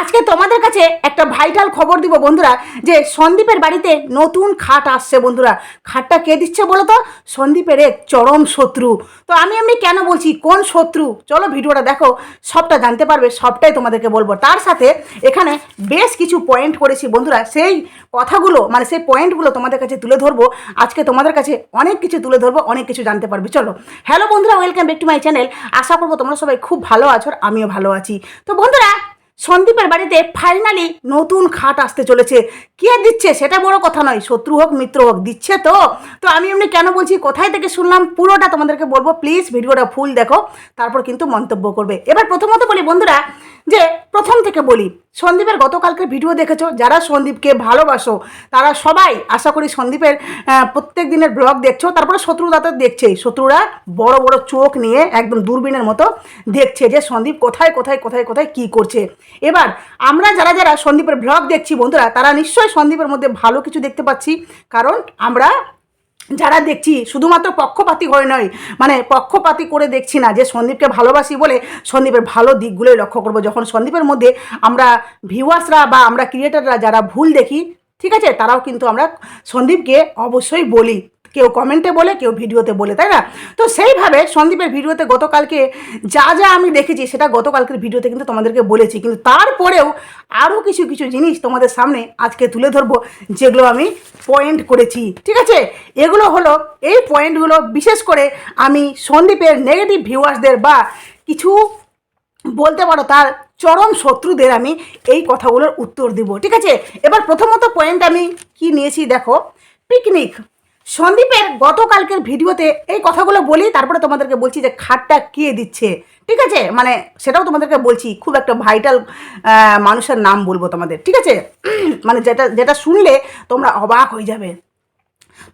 আজকে তোমাদের কাছে একটা ভাইটাল খবর দিব বন্ধুরা, যে সন্দীপের বাড়িতে নতুন খাট আসছে বন্ধুরা। খাটটা কে দিচ্ছে বলো তো? সন্দীপের এক চরম শত্রু। তো আমি এমনি কেন বলছি, কোন শত্রু? চলো ভিডিওটা দেখো, সবটা জানতে পারবে, সবটাই তোমাদেরকে বলব। তার সাথে এখানে বেশ কিছু পয়েন্ট করেছি বন্ধুরা। সেই কথাগুলো মানে সেই পয়েন্টগুলো তোমাদের কাছে তুলে ধরবো। আজকে তোমাদের কাছে অনেক কিছু তুলে ধরবো, অনেক কিছু জানতে পারবে। চলো হ্যালো বন্ধুরা welcome back to my channel আশা করব তোমরা সবাই খুব ভালো আছো আমিও ভালো আছি। তো বন্ধুরা সন্দীপের বাড়িতে ফাইনালি নতুন খাট আসতে চলেছে। কে দিচ্ছে? সেটা বড় কথা নয়, শত্রু হোক, মিত্র হোক, দিচ্ছে তো। তো আমি এমনি কেন বলছি, কোথায় থেকে শুনলাম? পুরোটা তোমাদেরকে বলব প্লিজ ভিডিওটা ফুল দেখো, তারপর কিন্তু মন্তব্য করবে। এবার প্রথমত বলি বন্ধুরা, যে প্রথম থেকে বলি, সন্দীপের গতকালকে ভিডিও দেখেছ, যারা সন্দীপকে ভালোবাসো, তারা সবাই আশা করি সন্দীপের প্রত্যেক দিনের ব্লগ দেখছ, তারপরে শত্রুরা তো দেখছেই। শত্রুরা বড় বড় চোখ নিয়ে একদম দূরবীনের মতো দেখছে যে সন্দীপ কোথায় কোথায় কোথায় কোথায় কি করছে। এবার আমরা যারা যারা সন্দীপের ব্লগ দেখছি, বন্ধুরা, তারা নিশ্চয়ই সন্দীপের মধ্যে ভালো কিছু দেখতে পাচ্ছি, কারণ আমরা যারা দেখছি, শুধুমাত্র পক্ষপাতি করে নয় মানে পক্ষপাতি করে দেখছি না যে সন্দীপকে ভালোবাসি বলে সন্দীপের ভালো দিকগুলোই লক্ষ্য করব। যখন সন্দীপের মধ্যে আমরা ভিউয়ার্সরা বা আমরা ক্রিয়েটাররা যারা ভুল দেখি, ঠিক আছে? তারাও কিন্তু আমরা সন্দীপকে অবশ্যই বলি। কেউ কমেন্টে বলে, কেউ ভিডিওতে বলে, তাই না? তো সেইভাবে সন্দীপের ভিডিওতে গতকালকে যা যা আমি দেখেছি, সেটা গতকালকের ভিডিওতে কিন্তু তোমাদেরকে বলেছি। কিন্তু তারপরেও আরও কিছু কিছু জিনিস তোমাদের সামনে আজকে তুলে ধরবো, যেগুলো আমি পয়েন্ট করেছি। ঠিক আছে? এগুলো হলো, এই পয়েন্টগুলো বিশেষ করে আমি সন্দীপের নেগেটিভ ভিউয়ার্সদের বা কিছু বলতে পারো তার চরম শত্রুদের আমি এই কথাগুলোর উত্তর দিব। ঠিক আছে? এবার প্রথমত পয়েন্ট আমি কি নিয়েছি দেখো পিকনিক সন্দীপের গতকালকের ভিডিওতে এই কথাগুলো বলি, তারপরে তোমাদেরকে বলছি যে খাটটা কে দিচ্ছে। ঠিক আছে? মানে সেটাও তোমাদেরকে বলছি, খুব একটা ভাইটাল মানুষের নাম বলব তোমাদের। ঠিক আছে? মানে যেটা যেটা শুনলে তোমরা অবাক হয়ে যাবে।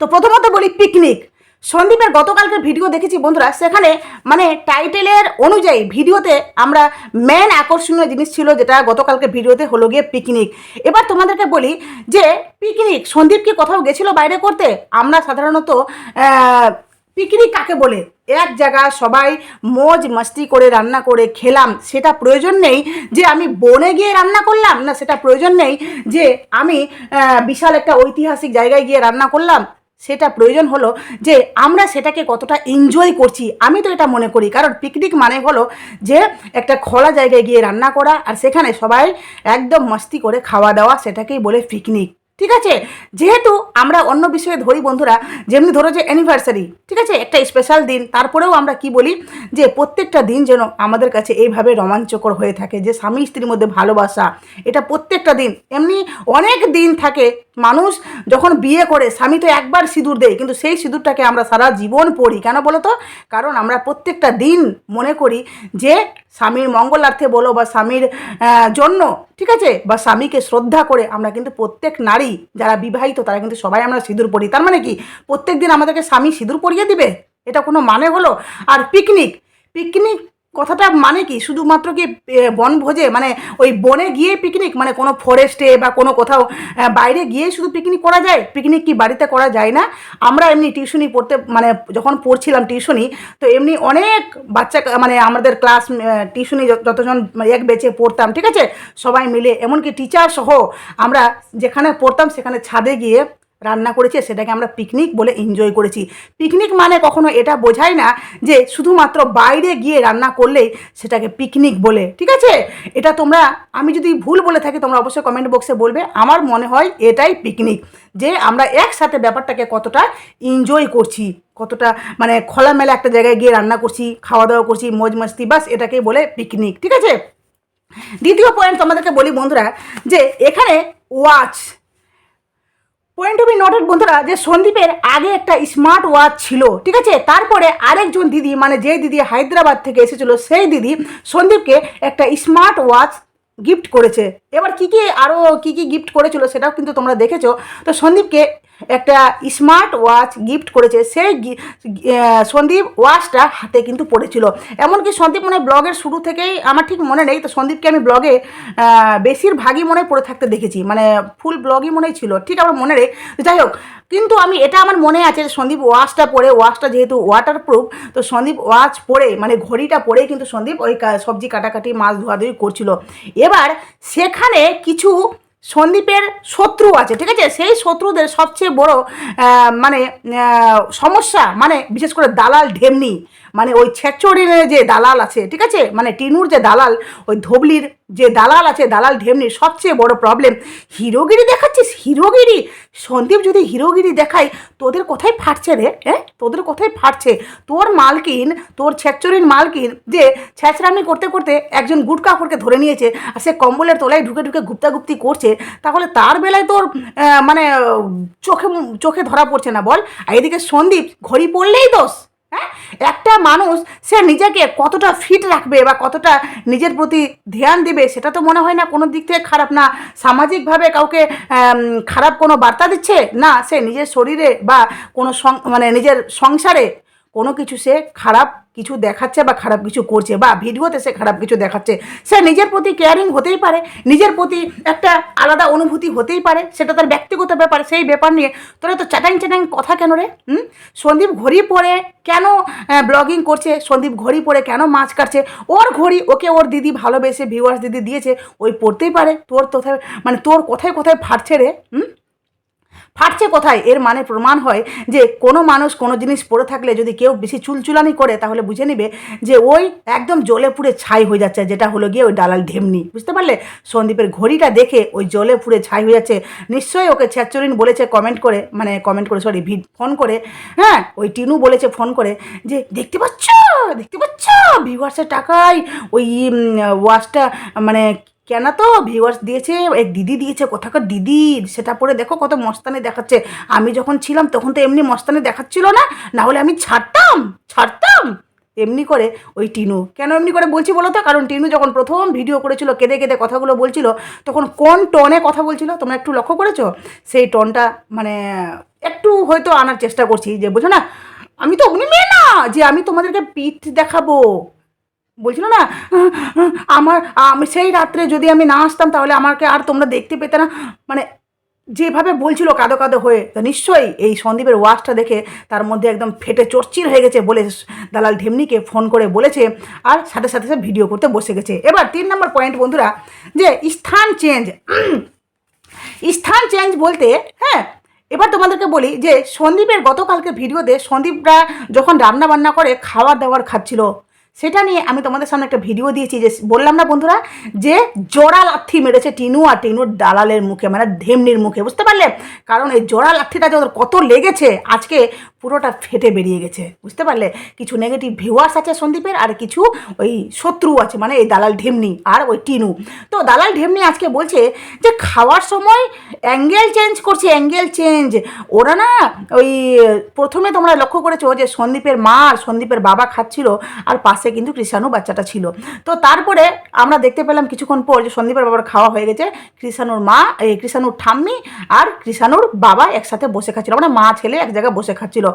তো প্রথমত বলি পিকনিক সন্দীপের গতকালকের ভিডিও দেখেছি বন্ধুরা, সেখানে মানে টাইটেলের অনুযায়ী ভিডিওতে আমরা মেন আকর্ষণীয় জিনিস ছিল যেটা গতকালকে ভিডিওতে হলো গিয়ে পিকনিক এবার তোমাদেরকে বলি যে পিকনিক সন্দীপ কি কোথাও গেছিল বাইরে করতে? আমরা সাধারণত পিকনিক কাকে বলে? এক জায়গায় সবাই মজ মাস্তি করে রান্না করে খেলাম। সেটা প্রয়োজন নেই যে আমি বনে গিয়ে রান্না করলাম, না সেটা প্রয়োজন নেই যে আমি বিশাল একটা ঐতিহাসিক জায়গায় গিয়ে রান্না করলাম। সেটা প্রয়োজন হলো যে আমরা সেটাকে কতটা এনজয় করছি। আমি তো এটা মনে করি। কারণ পিকনিক মানে হলো যে একটা খোলা জায়গায় গিয়ে রান্না করা আর সেখানে সবাই একদম মস্তি করে খাওয়া দাওয়া, সেটাকেই বলে পিকনিক ঠিক আছে? যেহেতু আমরা অন্য বিষয়ে ধরি বন্ধুরা, যেমনি ধরো যে অ্যানিভার্সারি ঠিক আছে? একটা স্পেশাল দিন, তারপরেও আমরা কি বলি যে প্রত্যেকটা দিন যেন আমাদের কাছে এইভাবে রোমাঞ্চকর হয়ে থাকে, যে স্বামী স্ত্রীর মধ্যে ভালোবাসা, এটা প্রত্যেকটা দিন। এমনি অনেক দিন থাকে, মানুষ যখন বিয়ে করে, স্বামী তো একবার সিঁদুর দেয়, কিন্তু সেই সিঁদুরটাকে আমরা সারা জীবন পড়ি। কেন বলো তো কারণ আমরা প্রত্যেকটা দিন মনে করি যে স্বামীর মঙ্গলার্থে বলো বা স্বামীর জন্য, ঠিক আছে? বা স্বামীকে শ্রদ্ধা করে আমরা কিন্তু প্রত্যেক নারী যারা বিবাহিত, তারা কিন্তু সবাই আমরা সিঁদুর পরি। তার মানে কি? প্রত্যেক দিন আমাদেরকে স্বামী সিঁদুর পরিয়ে দিবে? এটা কোনো মানে হলো? আর পিকনিক পিকনিক কথাটা মানে কি? শুধুমাত্র কি বনভোজে? মানে ওই বনে গিয়ে পিকনিক মানে কোনো ফরেস্টে বা কোনো কোথাও বাইরে গিয়ে শুধু পিকনিক করা যায়? পিকনিক কি বাড়িতে করা যায় না? আমরা এমনি টিউশনি পড়তে মানে যখন পড়ছিলাম টিউশনি তো এমনি অনেক বাচ্চা মানে আমাদের ক্লাস টিউশনি যতজন এক বেচে পড়তাম, ঠিক আছে? সবাই মিলে, এমনকি টিচার সহ আমরা যেখানে পড়তাম সেখানে ছাদে গিয়ে রান্না করেছে, সেটাকে আমরা পিকনিক বলে এনজয় করেছি। পিকনিক মানে কখনো এটা বোঝায় না যে শুধুমাত্র বাইরে গিয়ে রান্না করলেই সেটাকে পিকনিক বলে, ঠিক আছে? এটা তোমরা, আমি যদি ভুল বলে থাকি, তোমরা অবশ্যই কমেন্ট বক্সে বলবে। আমার মনে হয় এটাই পিকনিক যে আমরা একসাথে ব্যাপারটাকে কতটা এনজয় করছি, কতটা মানে খোলামেলা একটা জায়গায় গিয়ে রান্না করছি খাওয়া দাওয়া করছি, মজ মস্তি, বাস এটাকেই বলে পিকনিক ঠিক আছে? দ্বিতীয় পয়েন্ট তোমাদেরকে বলি বন্ধুরা, যে এখানে ওয়াচ পয়েন্ট টু বি বন্ধুরা, যে সন্দীপের আগে একটা স্মার্ট ওয়াচ ছিল, ঠিক আছে? তারপরে আরেকজন দিদি মানে যে দিদি হায়দ্রাবাদ থেকে এসেছিল, সেই দিদি সন্দীপকে একটা স্মার্ট ওয়াচ গিফট করেছে। এবার কি কি আরও কি কি গিফট করেছিল, সেটাও কিন্তু তোমরা দেখেছ। তো সন্দীপকে একটা স্মার্ট ওয়াচ গিফট করেছে। সেই সন্দীপ ওয়াচটা হাতে কিন্তু পড়েছিল। এমনকি সন্দীপ মনে ব্লগের শুরু থেকেই, আমার ঠিক মনে নেই, তো সন্দীপকে আমি ব্লগে বেশিরভাগই মনে পড়ে থাকতে দেখেছি। মানে ফুল ব্লগই মনে হয় ছিল, ঠিক আমার মনে নেই। যাই হোক, কিন্তু আমি এটা আমার মনে আছে যে সন্দীপ ওয়াচটা পরে ওয়াচটা যেহেতু ওয়াটার প্রুফ তো সন্দীপ ওয়াচ পরে মানে ঘড়িটা পরেই কিন্তু সন্দীপ ওই সবজি কাটাকাটি, মাছ ধোয়াধুয়ি করছিল। এবার সেখানে কিছু সন্দীপের শত্রু আছে, ঠিক আছে? সেই শত্রুদের সবচেয়ে বড় মানে সমস্যা মানে বিশেষ করে দালাল ঢেমনি মানে ওই ছেচড়িনের যে দালাল আছে, ঠিক আছে? মানে টিনুর যে দালাল, ওই ধবলির যে দালাল আছে, দালাল ঢেমনির সবচেয়ে বড় প্রবলেম হিরোগিরি দেখাচ্ছিস? হিরোগিরি? সন্দীপ যদি হিরোগিরি দেখায়, তোদের কোথায় ফাটছে রে? হ্যাঁ তোদের কোথায় ফাটছে? তোর মালকিন, তোর ছেচড়ির মালকিন, যে ছ্যাঁচড়ামি করতে করতে একজন গুড কাপড়কে ধরে নিয়েছে, আর সে কম্বলের তলায় ঢুকে ঢুকে গুপ্তাগুপ্তি করছে, তাহলে তার বেলায় তোর মানে চোখে চোখে ধরা পড়ছে না বল? আর এদিকে সন্দীপ, ঘড়ি পড়লেই দোষ। হ্যাঁ? একটা মানুষ, সে নিজেকে কতটা ফিট রাখবে বা কতটা নিজের প্রতি ধ্যান দেবে, সেটা তো মনে হয় না কোনো দিক থেকে খারাপ না। সামাজিকভাবে কাউকে খারাপ কোনো বার্তা দিচ্ছে? না, সে নিজের শরীরে বা কোনো মানে নিজের সংসারে কোনো কিছু সে খারাপ কিছু দেখাচ্ছে বা খারাপ কিছু করছে বা ভিডিওতে সে খারাপ কিছু দেখাচ্ছে, সে নিজের প্রতি কেয়ারিং হতেই পারে, নিজের প্রতি একটা আলাদা অনুভূতি হতেই পারে, সেটা তার ব্যক্তিগত ব্যাপার, সেই ব্যাপার নিয়ে। তোরা তো চ্যাটাং চ্যাটাং কথা কেন রে? হুম? সন্দীপ ঘড়ি পরে কেন ব্লগিং করছে? সন্দীপ ঘড়ি পরে কেন মাছ কাটছে? ওর ঘড়ি ওকে ওর দিদি ভালোবেসে ভিউয়ার্স দিদি দিয়েছে, ওই পড়তেই পারে। তোর কোথায় মানে তোর কোথায় কোথায় ফাটছে রে? হুম? ফাটছে কোথায়? এর মানে প্রমাণ হয় যে কোনো মানুষ কোনো জিনিস পড়ে থাকলে যদি কেউ বেশি চুলচুলানি করে, তাহলে বুঝে নিবে যে ওই একদম জলে পুড়ে ছাই হয়ে যাচ্ছে, যেটা হলো গিয়ে ওই দালাল ঢেমনি। বুঝতে পারলে? সন্দীপের ঘড়িটা দেখে ওই জলে পুড়ে ছাই হয়ে যাচ্ছে। নিশ্চয়ই ওকে ছ্যাচরিন বলেছে কমেন্ট করে মানে কমেন্ট করে সরি ভিড ফোন করে। হ্যাঁ ওই টিনু বলেছে ফোন করে যে, দেখতে পাচ্ছ? দেখতে পাচ্ছ? ভিউয়ার্সের টাকায় ওই ওয়াচটা মানে কেন তো ভিউয়ার্স দিয়েছে এক দিদি দিয়েছে, কোথাকার দিদি? সেটা পরে দেখো কত মস্তানি দেখাচ্ছে। আমি যখন ছিলাম তখন তো এমনি মস্তানি দেখাচ্ছিল না না হলে আমি ছাড়তাম ছাড়তাম। এমনি করে ওই টিনু। কেন এমনি করে বলছি বলো তো? কারণ টিনু যখন প্রথম ভিডিও করেছিল, কেঁদে কেঁদে কথাগুলো বলছিল, তখন কোন টনে কথা বলছিল তোমরা একটু লক্ষ্য করেছ? সেই টনটা মানে একটু হয়তো আনার চেষ্টা করছি যে, বুঝো না? আমি তো অমনি মেয়ে না যে আমি তোমাদেরকে পিঠ দেখাবো। বলছিল না, আমার, আমি সেই রাত্রে যদি আমি না আসতাম তাহলে আমাকে আর তোমরা দেখতে পেতে না। মানে যেভাবে বলছিল কাদো কাদো হয়ে, তো নিশ্চয়ই এই সন্দীপের ওয়াচটা দেখে তার মধ্যে একদম ফেটে চর্চির হয়ে গেছে বলে দালাল ঢেমনিকে ফোন করে বলেছে আর সাথে সাথে সে ভিডিও করতে বসে গেছে। এবার তিন নম্বর পয়েন্ট বন্ধুরা, যে স্থান চেঞ্জ স্থান চেঞ্জ বলতে হ্যাঁ এবার তোমাদেরকে বলি যে সন্দীপের গতকালকে ভিডিওতে সন্দীপরা যখন রান্না বান্না করে খাবার দাবার খাচ্ছিল সেটা নিয়ে আমি তোমাদের সামনে একটা ভিডিও দিয়েছি যে বললাম না বন্ধুরা যে জোড়া লাথি মেরেছে টিনু আর টিনুর দালালের মুখে মানে ঢেমনির মুখে, বুঝতে পারলে? কারণ এই জোড়া লাথিটা যে ওদের কত লেগেছে, আজকে পুরোটা ফেটে বেরিয়ে গেছে, বুঝতে পারলে? কিছু নেগেটিভ ভিউয়ার্স আছে সন্দীপের আর কিছু ওই শত্রু আছে মানে এই দালাল ঢেমনি আর ওই টিনু। তো দালাল ঢেমনি আজকে বলছে যে খাওয়ার সময় অ্যাঙ্গেল চেঞ্জ করছে অ্যাঙ্গেল চেঞ্জ ওরা না ওই প্রথমে তোমরা লক্ষ্য করেছ যে সন্দীপের মা আর সন্দীপের বাবা খাচ্ছিল আর পাশে কিন্তু কৃষাণু বাচ্চাটা ছিল। তো তারপরে আমরা দেখতে পেলাম কিছুক্ষণ পর যে সন্দীপের বাবার খাওয়া হয়ে গেছে, কৃষাণুর মা, এই কৃষাণুর ঠাম্মি আর কৃষাণুর বাবা একসাথে বসে খাচ্ছিল। মানে মা, ছেলে এক জায়গায় বসে খাচ্ছিল।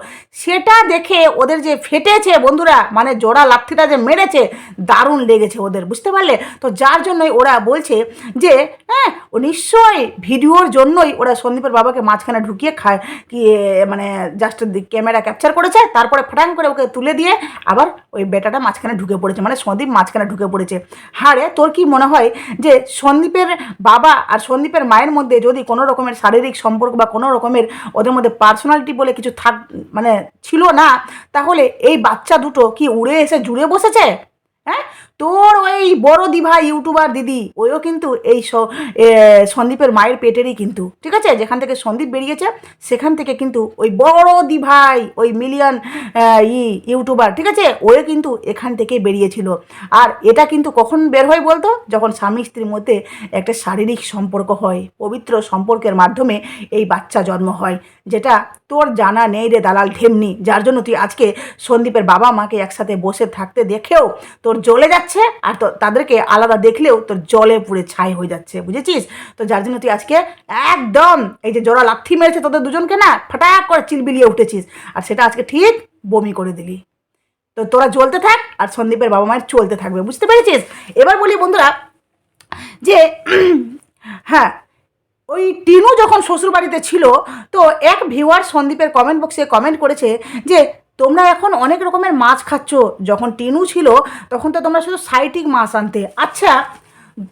সেটা দেখে ওদের যে ফেটেছে বন্ধুরা মানে জোড়া লাথিটা যে মেরেছে, দারুণ লেগেছে ওদের, বুঝতে পারলে? তো যার জন্যই ওরা বলছে যে হ্যাঁ নিশ্চয়ই ভিডিওর জন্যই ওরা সন্দীপের বাবাকে মাঝখানে ঢুকিয়ে খায়, কি মানে জাস্ট ক্যামেরা ক্যাপচার করেছে, তারপরে ফটাং করে ওকে তুলে দিয়ে আবার ওই বেটাটা মাঝখানে ঢুকে পড়েছে মানে সন্দীপ মাঝখানে ঢুকে পড়েছে। হারে তোর কি মনে হয় যে সন্দীপের বাবা আর সন্দীপের মায়ের মধ্যে যদি কোনো রকমের শারীরিক সম্পর্ক বা কোনো রকমের ওদের মধ্যে পার্সোনালিটি বলে কিছু থাক মানে ছিল না, তাহলে এই বাচ্চা দুটো কি উড়ে এসে জুড়ে বসেছে? হ্যাঁ? তোর ওই বড় দিভা ইউটিউবার দিদি, ওইও কিন্তু এই সন্দীপের মায়ের পেটেরই কিন্তু, ঠিক আছে? যেখান থেকে সন্দীপ বেরিয়েছে, সেখান থেকে কিন্তু ওই বড় দিভাই, ওই মিলিয়ন ই, ইউটিউবার, ঠিক আছে? ওয়ে কিন্তু এখান থেকে বেরিয়েছিল। আর এটা কিন্তু কখন বের হয় বলতো? যখন স্বামী স্ত্রীর মধ্যে একটা শারীরিক সম্পর্ক হয়, পবিত্র সম্পর্কের মাধ্যমে এই বাচ্চা জন্ম হয়, যেটা তোর জানা নেই রে দালাল ঢেমনি যার জন্য তুই আজকে সন্দীপের বাবা মাকে একসাথে বসে থাকতে দেখেও তোর জ্বলে যাচ্ছে আর তো তাদেরকে আলাদা দেখলেও তোর জলে পুড়ে ছাই হয়ে যাচ্ছে, বুঝেছিস? তো যার জন্য তুই আজকে একদম এই যে জোড়া লাথি মেরেছে তোদের দুজনকে না ফাটাক করে চিলবিলিয়ে উঠেছিস। আর সেটা আজকে ঠিক বমি করে দিলি। তো তোরা জ্বলতে থাক আর সন্দীপের বাবা মায়ের চলতে থাকবে, বুঝতে পেরেছিস? এবার বলি বন্ধুরা যে হ্যাঁ ওই টিনু যখন শ্বশুরবাড়িতে ছিল, তো এক ভিউয়ার সন্দীপের কমেন্ট বক্সে কমেন্ট করেছে যে, তোমরা এখন অনেক রকমের মাছ খাচ্ছ। যখন টিনু ছিল, তখন তো তোমরা শুধু সাইটিক মাছ আনতে। আচ্ছা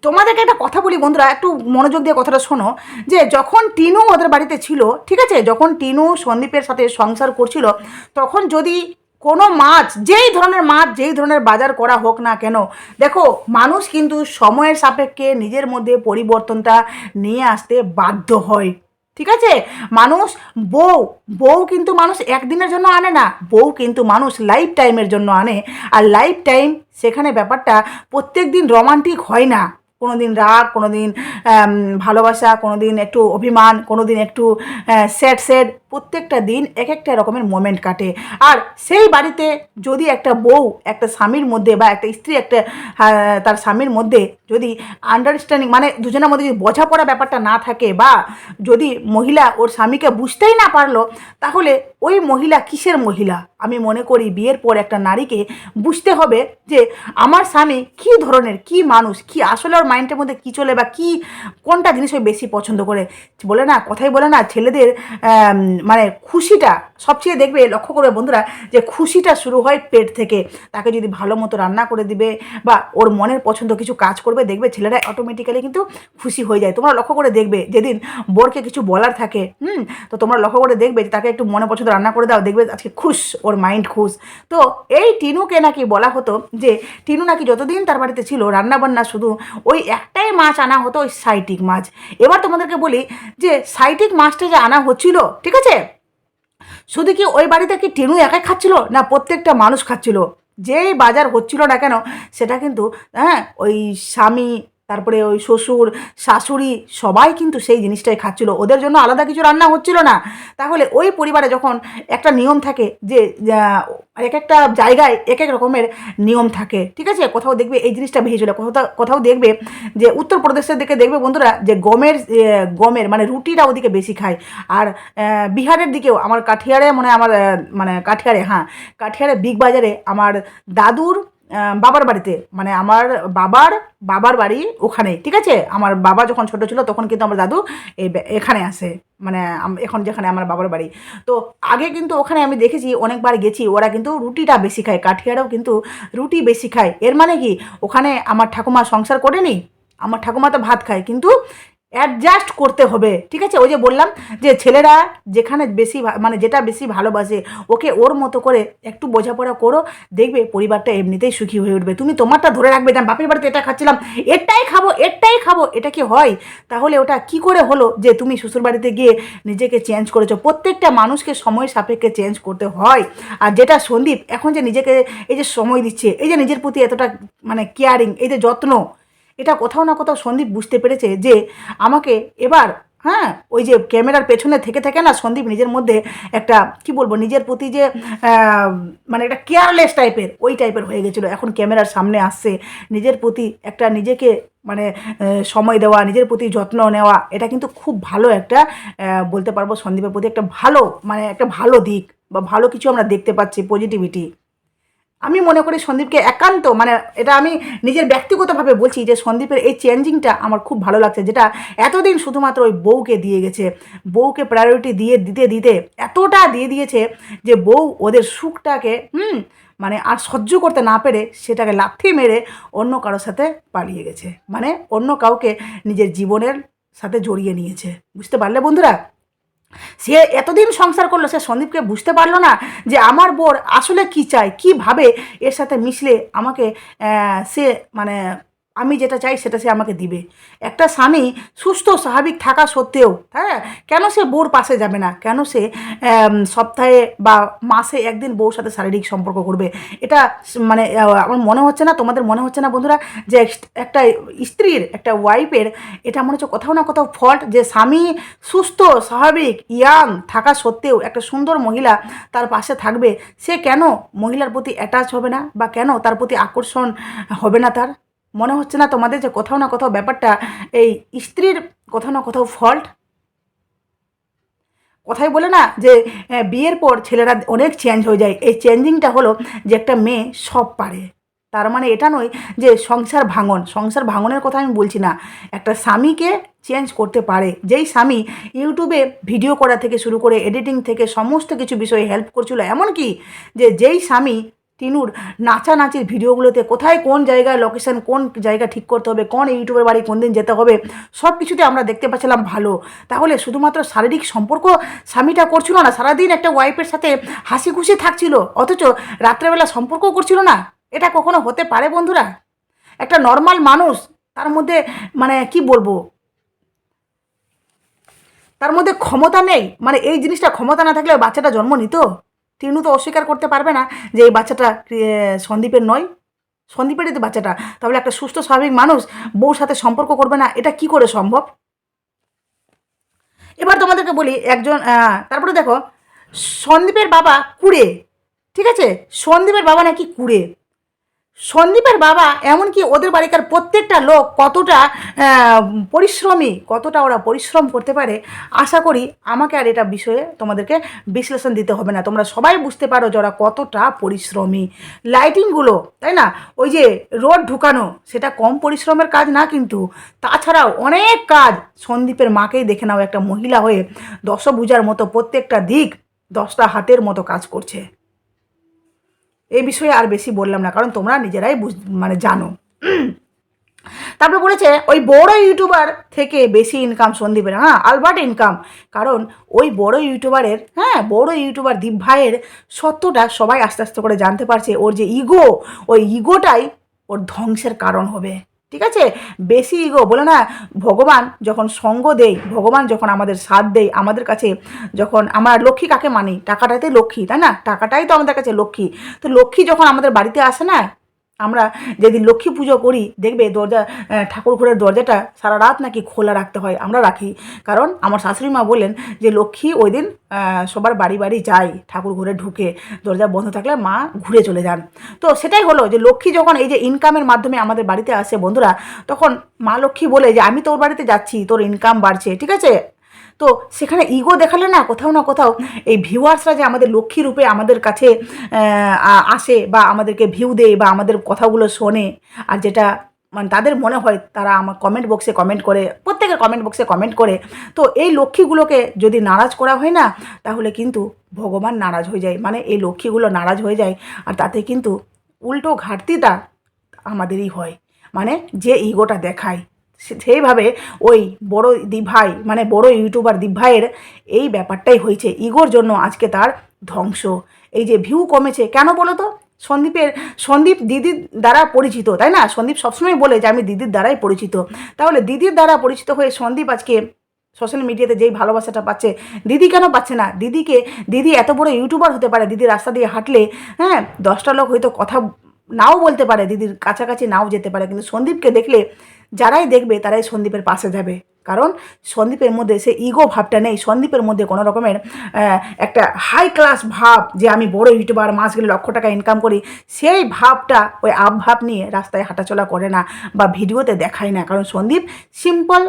তোমাদেরকে একটা কথা বলি বন্ধুরা, একটু মনোযোগ দিয়ে কথাটা শোনো, যে যখন টিনু ওদের বাড়িতে ছিল, ঠিক আছে, যখন টিনু সন্দীপের সাথে সংসার করছিল, তখন যদি কোনো মাছ, যেই ধরনের মাছ, যেই ধরনের বাজার করা হোক না কেন, দেখো, মানুষ কিন্তু সময়ের সাপেক্ষে নিজের মধ্যে পরিবর্তনটা নিয়ে আসতে বাধ্য হয়। ঠিক আছে? মানুষ, বউ বউ কিন্তু মানুষ একদিনের জন্য আনে না, বউ কিন্তু মানুষ লাইফ টাইমের জন্য আনে। আর লাইফ টাইম সেখানে ব্যাপারটা প্রত্যেক দিন রোমান্টিক হয় না। কোনো দিন রাগ কোনো দিন ভালোবাসা কোনো দিন একটু অভিমান কোনো দিন একটু স্যাড স্যাড প্রত্যেকটা দিন এক একটা রকমের মোমেন্ট কাটে। আর সেই বাড়িতে যদি একটা বউ, একটা স্বামীর মধ্যে বা একটা স্ত্রী, একটা তার স্বামীর মধ্যে যদি আন্ডারস্ট্যান্ডিং মানে দুজনের মধ্যে যদি বোঝাপড়া ব্যাপারটা না থাকে বা যদি মহিলা ওর স্বামীকে বুঝতেই না পারল, তাহলে ওই মহিলা কিসের মহিলা? আমি মনে করি বিয়ের পর একটা নারীকে বুঝতে হবে যে আমার স্বামী কী ধরনের, কি মানুষ, কি আসলে ওর মাইন্ডের মধ্যে কী চলে বা কি, কোনটা জিনিস ওই বেশি পছন্দ করে। বলে না, কথাই বলে না, ছেলেদের মানে খুশিটা সবচেয়ে দেখবে, লক্ষ্য করবে বন্ধুরা, যে খুশিটা শুরু হয় পেট থেকে। তাকে যদি ভালো মতো রান্না করে দিবে বা ওর মনের পছন্দ কিছু কাজ করবে, দেখবে ছেলেরা অটোমেটিক্যালি কিন্তু খুশি হয়ে যায়। তোমরা লক্ষ্য করে দেখবে, যেদিন বোরকে কিছু বলার থাকে, হুম, তো তোমরা লক্ষ্য করে দেখবে তাকে একটু মনে পছন্দ রান্না করে দাও, দেখবে আজকে খুশ, ওর মাইন্ড খুশ। তো এই টিনুকে নাকি বলা হতো যে, টিনু নাকি যতদিন তার বাড়িতে ছিল রান্নাবান্না শুধু ওই একটাই মাছ আনা হতো, ওই সাইটিক মাছ। এবার তোমাদেরকে বলি যে, সাইটিক মাছটা যে আনা হচ্ছিল, ঠিক আছে? শুধু কি ওই বাড়িতে কি টিনু একাই খাচ্ছিল, না প্রত্যেকটা মানুষ খাচ্ছিল? যেই বাজার হচ্ছিল না কেন, সেটা কিন্তু হ্যাঁ ওই স্বামী তারপরে ওই শ্বশুর, শাশুড়ি সবাই কিন্তু সেই জিনিসটাই খাচ্ছিল। ওদের জন্য আলাদা কিছু রান্না হচ্ছিল না। তাহলে ওই পরিবারে যখন একটা নিয়ম থাকে যে এক একটা জায়গায় এক এক রকমের নিয়ম থাকে, ঠিক আছে? কোথাও দেখবে এই জিনিসটা ভেজে চলে কোথাও কোথাও দেখবে যে, উত্তরপ্রদেশের দিকে দেখবে বন্ধুরা যে, গমের গমের মানে রুটিটা ওদিকে বেশি খায়। আর বিহারের দিকেও আমার কাঠিয়ারে মনে আমার মানে কাঠিয়ারে হ্যাঁ কাঠিয়ারে, বিগ বাজারে আমার দাদুর বাবার বাড়িতে। মানে আমার বাবার বাবার বাড়ি ওখানে ঠিক আছে? আমার বাবা যখন ছোট ছিল তখন কিন্তু আমার দাদু এখানে আসে। মানে এখন যেখানে আমার বাবার বাড়ি। তো আগে কিন্তু ওখানে আমি দেখেছি, অনেকবার গেছি, ওরা কিন্তু রুটিটা বেশি খায়, কাঠিয়ারাও কিন্তু রুটি বেশি খায়। এর মানে কি? ওখানে আমার ঠাকুমা সংসার করেনি, আমার ঠাকুমা তো ভাত খায়, কিন্তু অ্যাডজাস্ট করতে হবে, ঠিক আছে? ওই যে বললাম যে ছেলেরা যেখানে বেশি মানে যেটা বেশি ভালোবাসে, ওকে ওর মতো করে একটু বোঝাপড়া করো, দেখবে পরিবারটা এমনিতেই সুখী হয়ে উঠবে। তুমি তোমারটা ধরে রাখবে আমি বাপের বাড়িতে এটা খাচ্ছিলাম এরটাই খাব এরটাই খাব, এটা কি হয়? তাহলে ওটা কি করে হলো যে তুমি শ্বশুর বাড়িতে গিয়ে নিজেকে চেঞ্জ করেছ? প্রত্যেকটা মানুষকে সময় সাপেক্ষে চেঞ্জ করতে হয়। আর যেটা সন্দীপ, এখন যে নিজেকে এই যে সময় দিচ্ছে, এই যে নিজের প্রতি এতটা মানে কেয়ারিং এই যে যত্ন এটা কোথাও না কোথাও সন্দীপ বুঝতে পেরেছে যে আমাকে এবার হ্যাঁ ওই যে ক্যামেরার পেছনে থেকে থেকে না সন্দীপ নিজের মধ্যে একটা, কি বলব, নিজের প্রতি যে মানে একটা কেয়ারলেস টাইপের ওই টাইপের হয়ে গেছিল। এখন ক্যামেরার সামনে আসছে, নিজের প্রতি একটা নিজেকে মানে সময় দেওয়া, নিজের প্রতি যত্ন নেওয়া, এটা কিন্তু খুব ভালো একটা বলতে পারব সন্দীপের প্রতি একটা ভালো মানে একটা ভালো দিক বা ভালো কিছু আমরা দেখতে পাচ্ছি পজিটিভিটি আমি মনে করি সন্দীপকে একান্ত মানে এটা আমি নিজের ব্যক্তিগতভাবে বলছি যে সন্দীপের এই চেঞ্জিংটা আমার খুব ভালো লাগছে, যেটা এতদিন শুধুমাত্র ওই বউকে দিয়ে গেছে, বউকে প্রায়োরিটি দিয়ে, দিতে দিতে এতটা দিয়ে দিয়েছে যে বউ ওদের সুখটাকে, হুম মানে আর সহ্য করতে না পেরে সেটাকে লাথি মেরে অন্য কারোর সাথে পালিয়ে গেছে মানে অন্য কাউকে নিজের জীবনের সাথে জড়িয়ে নিয়েছে, বুঝতে পারলে বন্ধুরা? সে এতদিন সংসার করল, সে সন্দীপকে বুঝতে পারল না যে আমার বর আসলে কি চায়, কীভাবে এর সাথে মিশলে আমাকে সে মানে আমি যেটা চাই সেটা সে আমাকে দিবে। একটা স্বামী সুস্থ, স্বাভাবিক থাকা সত্ত্বেও হ্যাঁ কেন সে বউর পাশে যাবে না? কেন সে সপ্তাহে বা মাসে একদিন বউর সাথে শারীরিক সম্পর্ক করবে? এটা মানে আমার মনে হচ্ছে না, তোমাদের মনে হচ্ছে না বন্ধুরা, যে একটা স্ত্রীর, একটা ওয়াইফের, এটা মনে হচ্ছে কোথাও না কোথাও ফল্ট যে স্বামী সুস্থ, স্বাভাবিক, ইয়াং থাকা সত্ত্বেও একটা সুন্দর মহিলা তার পাশে থাকবে, সে কেন মহিলার প্রতি অ্যাটাচ হবে না? বা কেন তার প্রতি আকর্ষণ হবে না তার? মনে হচ্ছে না তোমাদের যে কোথাও না কোথাও ব্যাপারটা, এই স্ত্রীর কোথাও না কোথাও ফল্ট কথাই বলে না যে বিয়ের পর ছেলেরা অনেক চেঞ্জ হয়ে যায়। এই চেঞ্জিংটা হলো যে একটা মেয়ে সব পারে। তার মানে এটা নয় যে সংসার ভাঙন। সংসার ভাঙনের কথা আমি বলছি না। একটা স্বামীকে চেঞ্জ করতে পারে। যেই স্বামী ইউটিউবে ভিডিও করা থেকে শুরু করে এডিটিং থেকে সমস্ত কিছু বিষয়ে হেল্প করছিল, এমনকি যে যেই স্বামী টিনুর নাচানাচির ভিডিওগুলোতে কোথায় কোন জায়গায় লোকেশন কোন জায়গা ঠিক করতে হবে, কোন ইউটিউবের বাড়ি কোন দিন যেতে হবে সব কিছুতে আমরা দেখতে পাচ্ছিলাম ভালো। তাহলে শুধুমাত্র শারীরিক সম্পর্ক স্বামীটা করছিল না, সারাদিন একটা ওয়াইফের সাথে হাসি খুশি থাকছিল, অথচ রাত্রেবেলা সম্পর্ক করছিল না। এটা কখনো হতে পারে বন্ধুরা? একটা নর্মাল মানুষ, তার মধ্যে মানে কি বলব? তার মধ্যে ক্ষমতা নেই মানে এই জিনিসটা ক্ষমতা না থাকলে বাচ্চাটা জন্ম নিত? টিনু তো অস্বীকার করতে পারবে না যে এই বাচ্চাটা সন্দীপের নয়। সন্দীপের তো বাচ্চাটা। তাহলে একটা সুস্থ, স্বাভাবিক মানুষ বউর সাথে সম্পর্ক করবে না, এটা কি করে সম্ভব? এবার তোমাদেরকে বলি, একজন তারপরে দেখো, সন্দীপের বাবা কুড়ে, ঠিক আছে? সন্দীপের বাবা নাকি কুড়ে। সন্দীপের বাবা, এমনকি ওদের বাড়িকার প্রত্যেকটা লোক কতটা পরিশ্রমী, কতটা ওরা পরিশ্রম করতে পারে, আশা করি আমাকে আর এটা বিষয়ে তোমাদেরকে বিশ্লেষণ দিতে হবে না। তোমরা সবাই বুঝতে পারো যে ওরা কতটা পরিশ্রমী। লাইটিংগুলো তাই না? ওই যে রোড ঢুকানো, সেটা কম পরিশ্রমের কাজ না কিন্তু, তাছাড়াও অনেক কাজ সন্দীপের মাকেই দেখে নাও, একটা মহিলা হয়ে দশভুজার মতো প্রত্যেকটা দিক দশটা হাতের মতো কাজ করছে। এই বিষয়ে আর বেশি বললাম না, কারণ তোমরা নিজেরাই বুঝ মানে জানো। তারপরে বলেছে, ওই বড় ইউটিউবার থেকে বেশি ইনকাম সন্দীপের হ্যাঁ আলবার্ট ইনকাম। কারণ ওই বড় ইউটিউবারের হ্যাঁ বড় ইউটিউবার দীপ ভাইয়ের সত্যটা সবাই আস্তে আস্তে করে জানতে পারছে। ওর যে ইগো ওই ইগোটাই ওর ধ্বংসের কারণ হবে। ঠিক আছে? বেশি ইগো বলে না, ভগবান যখন সঙ্গ দেয়, ভগবান যখন আমাদের সাথ দেয়, আমাদের কাছে যখন, আমরা লক্ষ্মী কাকে মানি? টাকাটাতে লক্ষ্মী, তাই না? টাকাটাই তো আমাদের কাছে লক্ষ্মী। তো লক্ষ্মী যখন আমাদের বাড়িতে আসে না আমরা যেদিন লক্ষ্মী পুজো করি, দেখবে দরজা ঠাকুর ঘরের দরজাটা সারা রাত নাকি খোলা রাখতে হয়, আমরা রাখি। কারণ আমার শাশুড়ি মা বললেন যে, লক্ষ্মী ওই দিন সবার বাড়ি বাড়ি যায় ঠাকুর ঘরে ঢুকে দরজা বন্ধ থাকলে মা ঘুরে চলে যান। তো সেটাই হলো যে, লক্ষ্মী যখন এই যে ইনকামের মাধ্যমে আমাদের বাড়িতে আসে বন্ধুরা, তখন মা লক্ষ্মী বলে যে, আমি তোর বাড়িতে যাচ্ছি, তোর ইনকাম বাড়ছে, ঠিক আছে? তো সেখানে ইগো দেখালে না কোথাও না কোথাও এই ভিউয়ার্সরা যে আমাদের লক্ষ্মী রূপে আমাদের কাছে আসে বা আমাদেরকে ভিউ দেয় বা আমাদের কথাগুলো শোনে আর যেটা মানে তাদের মনে হয় তারা আমার কমেন্ট বক্সে কমেন্ট করে, প্রত্যেকের কমেন্ট বক্সে কমেন্ট করে, তো এই লক্ষ্মীগুলোকে যদি নারাজ করা হয় না, তাহলে কিন্তু ভগবান নারাজ হয়ে যায়। মানে এই লক্ষ্মীগুলো নারাজ হয়ে যায় আর তাতে কিন্তু উল্টো ঘাটতিটা আমাদেরই হয়। মানে যে ইগোটা দেখায়। সেইভাবে ওই বড় দিভাই মানে বড় ইউটিউবার দিভাইয়ের এই ব্যাপারটাই হয়েছে। ইগোর জন্য আজকে তার ধ্বংস। এই যে ভিউ কমেছে, কেন বলো তো? সন্দীপের, সন্দীপ দিদির দ্বারা পরিচিত, তাই না? সন্দীপ সবসময় বলে যে আমি দিদির দ্বারাই পরিচিত। তাহলে দিদির দ্বারা পরিচিত হয়ে সন্দীপ আজকে সোশ্যাল মিডিয়াতে যেই ভালোবাসাটা পাচ্ছে, দিদি কেন পাচ্ছে না? দিদিকে, দিদি এত বড় ইউটিউবার হতে পারে, দিদি রাস্তা দিয়ে হাঁটলে হ্যাঁ দশটা লোক হয়তো কথা নাও বলতে পারে, দিদির কাছাকাছি নাও যেতে পারে, কিন্তু সন্দীপকে দেখলে যারাই দেখবে তারাই সন্দীপের পাশে যাবে। কারণ সন্দীপের মধ্যে সে ইগো ভাবটা নেই। সন্দীপের মধ্যে কোনো রকমের একটা হাই ক্লাস ভাব যে আমি বড় ইউটিউবার মাস গেলে লক্ষ টাকা ইনকাম করি, সেই ভাবটা, ওই ভাব নিয়ে রাস্তায় হাঁটাচলা করে না বা ভিডিওতে দেখায় না। কারণ সন্দীপ সিম্পল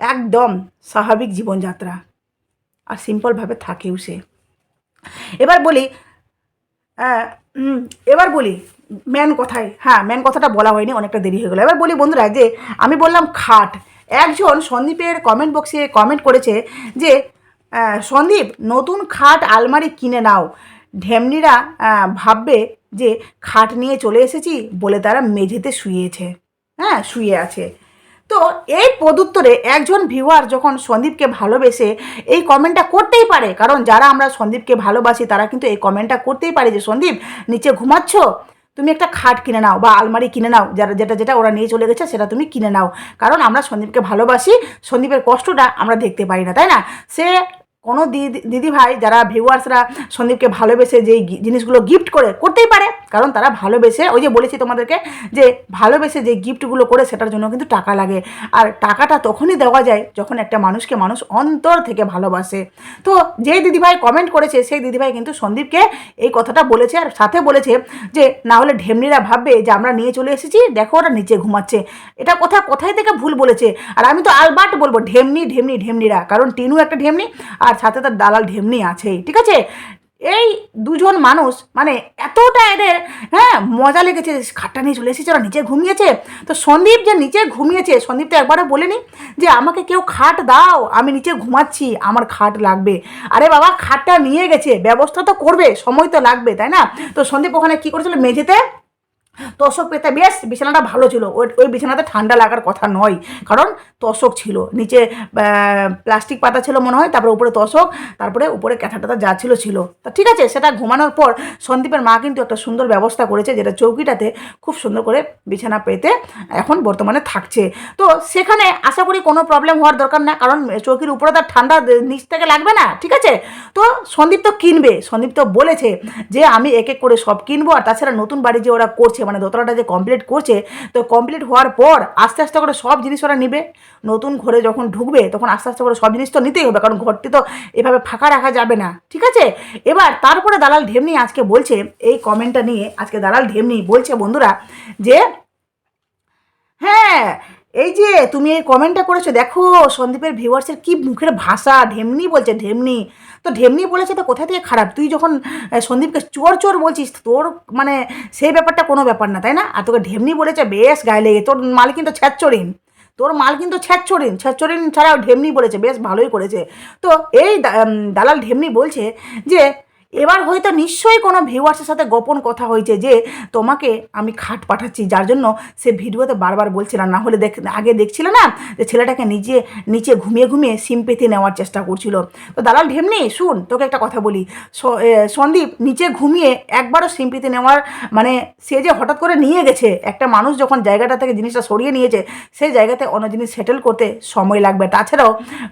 একদম স্বাভাবিক জীবনযাত্রা। আর সিম্পলভাবে থাকেও সে। এবার বলি এবার বলি ম্যান কথায় হ্যাঁ ম্যান কথাটা বলা হয়নি, অনেকটা দেরি হয়ে গেলো। এবার বলি বন্ধুরা যে, আমি বললাম খাট। একজন সন্দীপের কমেন্ট বক্সে কমেন্ট করেছে যে সন্দীপ, নতুন খাট আলমারি কিনে নাও। ঢেমনিরা ভাববে যে, খাট নিয়ে চলে এসেছি বলে তারা মেঝেতে শুয়েছে। হ্যাঁ শুয়ে আছে। তো এই পদুত্তরে একজন ভিউয়ার যখন সন্দীপকে ভালোবেসে এই কমেন্টটা করতেই পারে, কারণ যারা আমরা সন্দীপকে ভালোবাসি, তারা কিন্তু এই কমেন্টটা করতেই পারে যে, সন্দীপ, নিচে ঘুমাচ্ছ? তুমি একটা খাট কিনে নাও বা আলমারি কিনে নাও, যারা যেটা যেটা ওরা নিয়ে চলে গেছে সেটা তুমি কিনে নাও। কারণ আমরা সন্দীপকে ভালোবাসি, সন্দীপের কষ্টটা আমরা দেখতে পাই না, তাই না? সে কোনো দিদি দিদি ভাই যারা ভিউয়ার্সরা সন্দীপকে ভালোবেসে যেই জিনিসগুলো গিফট করে, করতেই পারে। কারণ তারা ভালোবেসে, ওই যে বলেছি তোমাদেরকে যে ভালোবেসে যে গিফটগুলো করে সেটার জন্য কিন্তু টাকা লাগে। আর টাকাটা তখনই দেওয়া যায় যখন একটা মানুষকে মানুষ অন্তর থেকে ভালোবাসে। তো যে দিদিভাই কমেন্ট করেছে, সেই দিদিভাই কিন্তু সন্দীপকে এই কথাটা বলেছে আর সাথে বলেছে যে, না হলে ঢেমনিরা ভাববে যে আমরা নিয়ে চলে এসেছি, দেখো ওরা নিচে ঘুমাচ্ছে। এটা কোথা, কোথায় থেকে ভুল বলেছে? আর আমি তো আলবার্ট বলব, ঢেমনি ঢেমনি, ঢেমনিরা। কারণ টিনু একটা ঢেমনি আর সাথে তার দালাল ঢেমনি আছেই, ঠিক আছে? এই দুজন মানুষ মানে এতটা এদের হ্যাঁ মজা লেগেছে, খাটটা নিয়ে চলে এসেছে, ওরা নিচে ঘুমিয়েছে। তো সন্দীপ যে নিচে ঘুমিয়েছে সন্দীপ তো একবারও বলেনি যে, আমাকে কেউ খাট দাও, আমি নিচে ঘুমাচ্ছি, আমার খাট লাগবে। আরে বাবা, খাটটা নিয়ে গেছে, ব্যবস্থা তো করবে, সময় তো লাগবে, তাই না? তো সন্দীপ ওখানে কী করেছিল, মেঝেতে তোষক পেতে বেশ বিছানাটা ভালো ছিল। ওই ওই বিছানাতে ঠান্ডা লাগার কথা নয়। কারণ তোষক ছিল। নিচে প্লাস্টিক পাতা ছিল মনে হয়, তারপরে উপরে তোষক, তারপরে উপরে ক্যাথা টাথা যা ছিল ছিল। তা ঠিক আছে, সেটা ঘুমানোর পর সন্দীপের মা কিন্তু একটা সুন্দর ব্যবস্থা করেছে, যেটা চৌকিটাতে খুব সুন্দর করে বিছানা পেতে এখন বর্তমানে থাকছে। তো সেখানে আশা করি কোনো প্রবলেম হওয়ার দরকার না, কারণ চৌকির উপরে তার ঠান্ডা নিচ থেকে লাগবে না, ঠিক আছে? তো সন্দীপ তো কিনবে। সন্দীপ তো বলেছে যে আমি এক এক করে সব কিনবো, আর তাছাড়া নতুন বাড়ি যে ওরা করছে মানে দোতলাটা যে কমপ্লিট করছে, তো কমপ্লিট হওয়ার পর আস্তে আস্তে করে সব জিনিস ওরা নিবে। নতুন ঘরে যখন ঢুকবে, তখন আস্তে আস্তে করে সব জিনিস তো নিতেই হবে, কারণ ঘরটি তো এভাবে ফাঁকা রাখা যাবে না, ঠিক আছে? এবার তারপরে দালাল ঢেমনি আজকে বলছে, এই কমেন্টটা নিয়ে আজকে দালাল ঢেমনি বলছে বন্ধুরা যে হ্যাঁ এই যে তুমি এই কমেন্টটা করেছ, দেখো সন্দীপের ভিউয়ার্সের কি মুখের ভাষা ঢেমনি বলছে ঢেমনি তো ঢেমনি বলেছে তো কোথা থেকে খারাপ? তুই যখন সন্দীপকে চোর চোর বলছিস, তোর মানে সেই ব্যাপারটা কোনো ব্যাপার না, তাই না? আর তোকে ঢেমনি বলেছে, বেশ গায়ে লেগে, তোর মাল কিন্তু ছ্যাচ্চরিন তোর মাল কিন্তু ছ্যাচরিন ছ্যাচরিন ছাড়াও ঢেমনি বলেছে, বেশ ভালোই করেছে। তো এই দালাল ঢেমনি বলছে যে এবার হয়তো নিশ্চয়ই কোনো ভিউয়ার্সের সাথে গোপন কথা হয়েছে যে তোমাকে আমি খাট পাঠাচ্ছি, যার জন্য সে ভিডিওতে বারবার বলছিল। না হলে দেখ, আগে দেখছিল না যে ছেলেটাকে নিজে, নিচে ঘুমিয়ে ঘুমিয়ে সিম্পেথি নেওয়ার চেষ্টা করছিল। তো দালাল ঢেমনি শুন, তোকে একটা কথা বলি। সন্দীপ, নিচে ঘুমিয়ে একবারও সিম্পেথি নেওয়ার মানে সে যে হঠাৎ করে নিয়ে গেছে, একটা মানুষ যখন জায়গাটা থেকে জিনিসটা সরিয়ে নিয়েছে, সেই জায়গাতে অন্য জিনিস সেটেল করতে সময় লাগবে। তাছাড়াও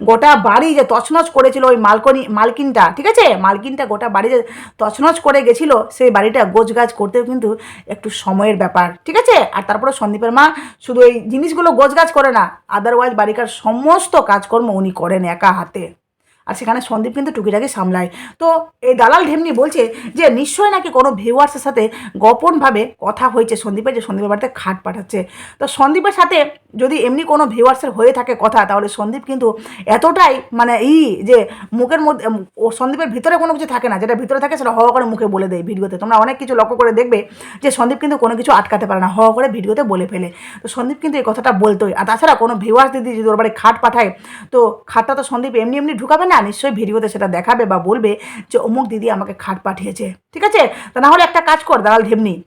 গোটা বাড়ি যে তছনছ করেছিল ওই মালকনি, মালকিনটা, ঠিক আছে? মালকিনটা গোটা বাড়ি যে তছনছ করে গেছিল, সেই বাড়িটা গোছ গাছ করতেও কিন্তু একটু সময়ের ব্যাপার। ঠিক আছে? আর তারপরে সন্দীপের মা শুধু এই জিনিসগুলো গোছ গাছ করে না আদারওয়াইজ বাড়িকার সমস্ত কাজকর্ম উনি করেন একা হাতে। আর সেখানে সন্দীপ কিন্তু টুকিটাকি সামলায়। তো এই দালাল ঢেমনি বলছে যে নিশ্চয় নাকি কোনো ভিউয়ার্সের সাথে গোপনভাবে কথা হয়েছে সন্দীপের, যে সন্দীপের বাড়িতে খাট পাঠাচ্ছে। তো সন্দীপের সাথে যদি এমনি কোনো ভিউয়ার্সের হয়ে থাকে কথা, তাহলে সন্দীপ কিন্তু এতটাই মানে ই যে মুখের মধ্যে ও সন্দীপের ভিতরে কোনো কিছু থাকে না। যেটা ভিতরে থাকে সেটা হওয়া করে মুখে বলে দেয় ভিডিওতে। তোমরা অনেক কিছু লক্ষ্য করে দেখবে যে সন্দীপ কিন্তু কোনো কিছু আটকাতে পারে না, হওয়া করে ভিডিওতে বলে ফেলে। তো সন্দীপ কিন্তু এই কথাটা বলতোই। আর তাছাড়া কোনো ভিউয়ার্স দিদি যদি ওর বাড়ি খাট পাঠায়, তো খাটটা তো সন্দীপ এমনি এমনি ঢুকাবে না। নিশ্চয়ই ভিডিওতে সেটা দেখাবে বা বলবে যে অমুক দিদি আমাকে খাট পাঠিয়েছে। ঠিক আছে? তা না হলে একটা কাজ কর দালাল ঢেমনি।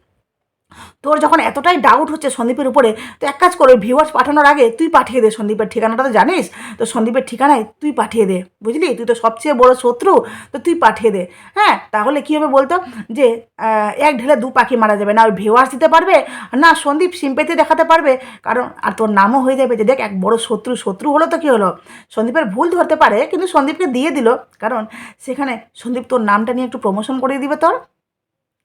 তোর যখন এতটাই ডাউট হচ্ছে সন্দীপের উপরে, তো এক কাজ করে ভিউয়ার্স পাঠানোর আগে তুই পাঠিয়ে দে সন্দীপের ঠিকানাটা, তো জানিস? তো সন্দীপের ঠিকানায় তুই পাঠিয়ে দে, বুঝলি? তুই তো সবচেয়ে বড় শত্রু, তো তুই পাঠিয়ে দে। হ্যাঁ তাহলে কী হবে বলতো? যে এক ঢেলে দু পাখি মারা যাবে। না, ওই ভিউয়ার্স দিতে পারবে, না, সন্দীপ সিম্পেতে দেখাতে পারবে। কারণ, আর তোর নামও হয়ে যাবে যে, দেখ, এক বড় শত্রু শত্রু হলো তো কী হলো? সন্দীপের ভুল ধরতে পারে, কিন্তু সন্দীপকে দিয়ে দিল। কারণ, সেখানে সন্দীপ তোর নামটা নিয়ে একটু প্রমোশন করে দিবে তোর।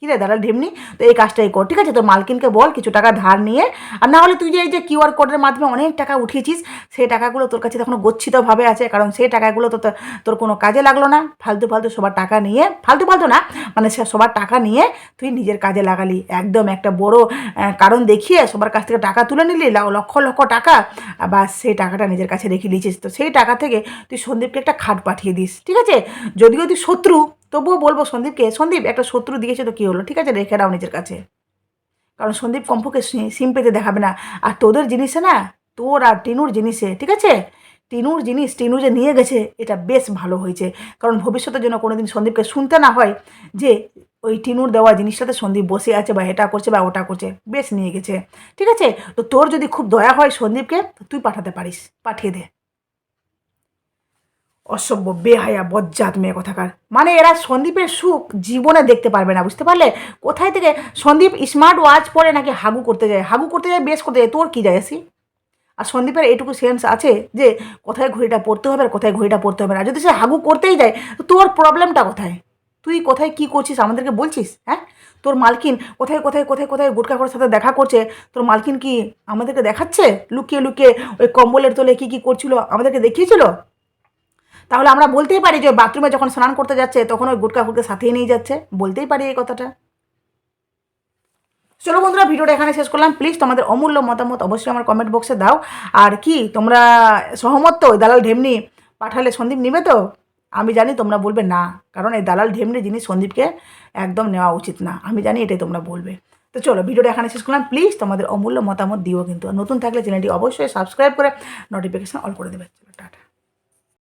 কি রে দালাল ঢেমনি? তো এই কাজটাই কর, ঠিক আছে? তো মালকিনকে বল, কিছু টাকা ধার নিয়ে। আর না হলে তুই যে এই যে কিউআর কোডের মাধ্যমে অনেক টাকা উঠিয়েছিস, সেই টাকাগুলো তোর কাছে তখন গচ্ছিতভাবে আছে, কারণ সেই টাকাগুলো তো তোর- কোনো কাজে লাগল না। ফালতু ফালতু সবার টাকা নিয়ে, ফালতু ফালতু না মানে সে সবার টাকা নিয়ে তুই নিজের কাজে লাগালি। একদম একটা বড় কারণ দেখিয়ে সবার কাছ থেকে টাকা তুলে নিলি লক্ষ লক্ষ টাকা বা সেই টাকাটা নিজের কাছে রেখে দিয়েছিস। তো সেই টাকা থেকে তুই সন্দীপকে একটা খাট পাঠিয়ে দিস, ঠিক আছে? যদিও তুই শত্রু তবুও বলব সন্দীপকে, সন্দীপ, একটা শত্রু দিয়েছে তো কী হলো? ঠিক আছে, রেখে দাও নিজের কাছে। কারণ সন্দীপ কম্পকে সিম পেতে দেখাবে না। আর তোদের জিনিসে না, তোর আর টিনুর জিনিসে, ঠিক আছে? টিনুর জিনিস টিনু যে নিয়ে গেছে, এটা বেশ ভালো হয়েছে। কারণ ভবিষ্যতের জন্য কোনোদিন সন্দীপকে শুনতে না হয় যে ওই টিনুর দেওয়া জিনিসটাতে সন্দীপ বসে আছে বা এটা করছে বা ওটা করছে, বেশ নিয়ে গেছে। ঠিক আছে? তো তোর যদি খুব দয়া হয় সন্দীপকে তুই পাঠাতে পারিস, পাঠিয়ে দে। অসভ্য, বেহায়া, বজ্জাত মেয়ে কথাকার। মানে এরা সন্দীপের সুখ জীবনে দেখতে পারবে না, বুঝতে পারলে? কোথায় থেকে সন্দীপ স্মার্ট ওয়াচ পরে নাকি হাগু করতে যায়? হাগু করতে যায়, বেশ করতে যায়, তোর কী যায়, আসি? আর সন্দীপের এটুকু সেন্স আছে যে, কোথায় ঘড়িটা পড়তে হবে আর কোথায় ঘড়িটা পড়তে হবে না। যদি সে হাগু করতেই যায়, তো তোর প্রবলেমটা কোথায়? তুই কোথায় কি করছিস, আমাদেরকে বলছিস হ্যাঁ? তোর মালকিন কোথায় কোথায় কোথায় কোথায় গুটকা করার সাথে দেখা করছে? তোর মালকিন কি আমাদেরকে দেখাচ্ছে? লুকিয়ে লুকিয়ে ওই কম্বলের তলে কি কি করছিল? আমাদেরকে দেখিয়েছিল? তাহলে আমরা বলতেই পারি যে বাথরুমে যখন স্নান করতে যাচ্ছে, তখন ওই গুটকা ফুটকা সাথেই নিয়ে যাচ্ছে। বলতেই পারি এই কথাটা। চলো বন্ধুরা, ভিডিওটা এখানে শেষ করলাম। প্লিজ তোমাদের অমূল্য মতামত অবশ্যই আমার কমেন্ট বক্সে দাও। আর কি, তোমরা সহমত তো? দালাল ঢেমনি পাঠালে সন্দীপ নিবে তো? আমি জানি তোমরা বলবে না, কারণ এই দালাল ঢেমনি জিনিস সন্দীপকে একদম নেওয়া উচিত না। আমি জানি এটাই তোমরা বলবে। তো চলো, ভিডিওটা এখানে শেষ করলাম। প্লিজ তোমাদের অমূল্য মতামত দিও কিন্তু। নতুন থাকলে চ্যানেলটি অবশ্যই সাবস্ক্রাইব করে নোটিফিকেশান অল করে দেবে। চলো, টাটা।